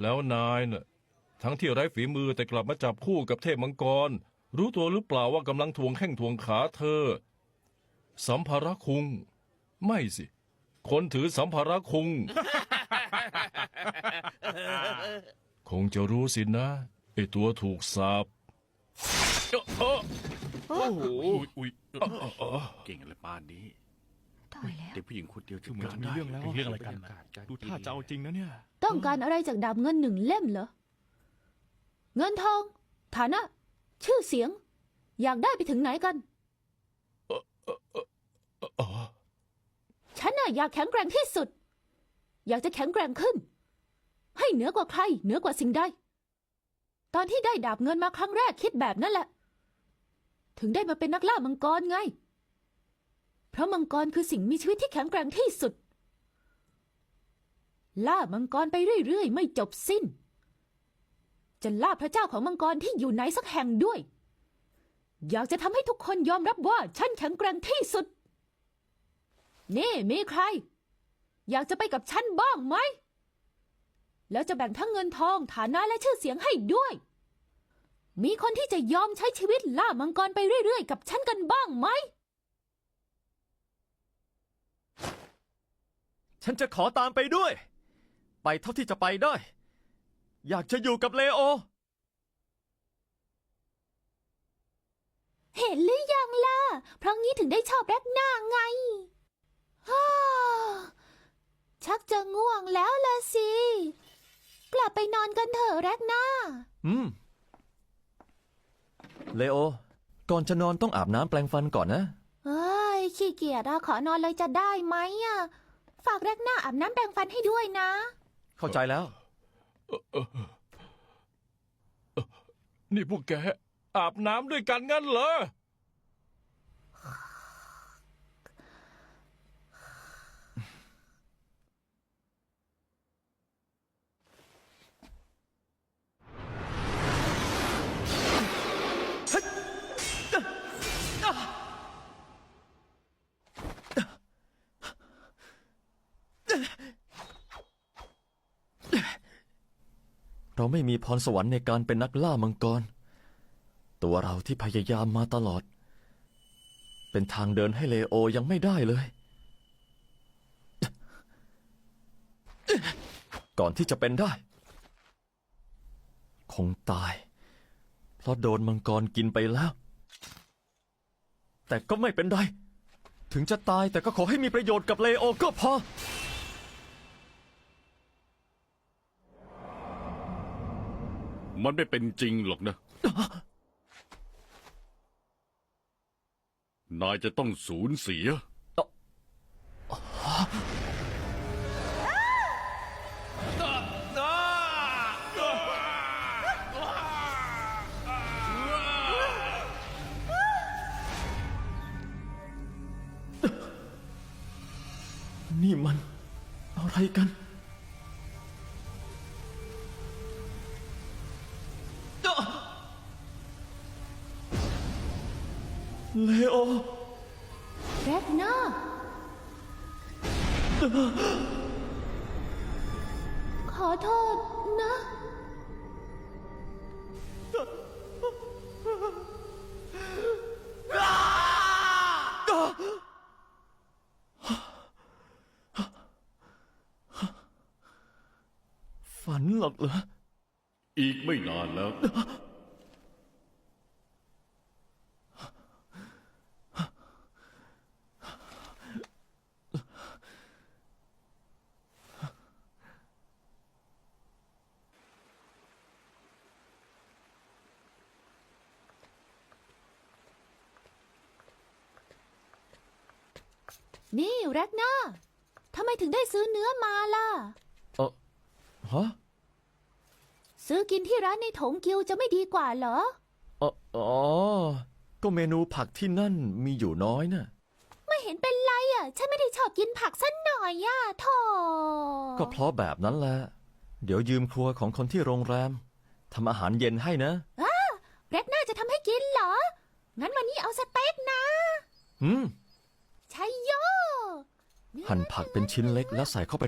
แล้วนายน่ะทั้งที่ไร้ฝีมือแต่กลับมาจับคู่กับเทพมังกร รู้ตัวหรือเปล่าว่ากำลังทวงแข้งทวงขาเธอ สัมภาระคุง ไม่สิ คนถือสัมภาระคุง คงจะรู้สินะไอตัวถูกสาบเอ้อโอ้โหอุ๊ยอุ๊ยเอ้อเอ้อเอ้อเก่งอะไรป่านนี้ตายแล้ว เด็กผู้หญิงคนเดียวจะเหมือนจะมีเรื่องแล้วได้เรื่องอะไรกันบยากศรดูท่าจะเอาจริงนะเนี่ย ต้องการอะไรจากดาบเงินหนึ่งเล่มเหรอ เงินทอง ฐานะ ชื่อเสียง อยากได้ไปถึงไหนกัน อ๋อ ฉันน่ะอยากแข็งแกร่งที่สุด อยากจะแข็งแกร่งขึ้น ให้เหนือกว่าใคร เหนือกว่าสิ่งใด ตอนที่ได้ดาบเงินมาครั้งแรกคิดแบบนั้นแหละ ถึงได้มาเป็นนักล่ามังกรไง เพราะมังกรคือสิ่งมีชีวิตที่แข็งแกร่งที่สุด ล่ามังกรไปเรื่อยๆ ไม่จบสิ้น จะล่าพระเจ้าของมังกรที่อยู่ไหนสักแห่งด้วย อยากจะทำให้ทุกคนยอมรับว่าฉันแข็งแกร่งที่สุด นี่มีใคร อยากจะไปกับฉันบ้างไหม แล้วจะแบ่งทั้งเงินทองฐานะและชื่อเสียงให้ด้วย มีคนที่จะยอมใช้ชีวิตล่ามังกรไปเรื่อยๆ กับฉันกันบ้างไหมฉันจะขอตามไปด้วย ไปเท่าที่จะไปได้ อยากจะอยู่กับเลโอ เห็นหรือยังล่ะ เพราะงี้ถึงได้ชอบแรกหน้าไงฮ่าชักจะง่วงแล้วละสิ กลับไปนอนกันเถอะแรกหน้า อืม เลโอ ก่อนจะนอนต้องอาบน้ำแปลงฟันก่อนนะ เอ้ย ขี้เกียจอะขอนอนเลยจะได้ไหมอะฝากแรกหน้าอาบน้ำแปรงฟันให้ด้วยนะ เข้าใจแล้ว นี่พวกแกอาบน้ำด้วยกันงั้นเหรอ เราไม่มีพรสวรรค์ในการเป็นนักล่ามังกร ตัวเราที่พยายามมาตลอด เป็นทางเดินให้เลโอยังไม่ได้เลย ก่อนที่จะเป็นได้ คงตาย เพราะโดนมังกรกินไปแล้ว แต่ก็ไม่เป็นไร ถึงจะตายแต่ก็ขอให้มีประโยชน์กับเลโอก็พอ มันไม่เป็นจริงหรอกนะ นายจะต้องสูญเสีย นี่มัน อะไรกัน เลโอ แรกหน้าขอโทษนะ ฝันหรอกเหรอ อีกไม่นานแล้ว นี่แรกหน้าทำไมถึงได้ซื้อเนื้อมาล่ะ เออฮะซื้อกินที่ร้านในถงกิวจะไม่ดีกว่าเหรอ เอออ๋อ ก็เมนูผักที่นั่นมีอยู่น้อยน่ะ ไม่เห็นเป็นไรอะ ฉันไม่ได้ชอบกินผักสักหน่อยอะโธ่ก็เพราะแบบนั้นแหละ เดี๋ยวยืมครัวของคนที่โรงแรมทำอาหารเย็นให้นะแรกหน้าจะทำให้กินเหรอ งั้นวันนี้เอาสเต็กนะ อืม ชัยโย หั่นผักเป็นชิ้นเล็กแล้วใส่เข้าไป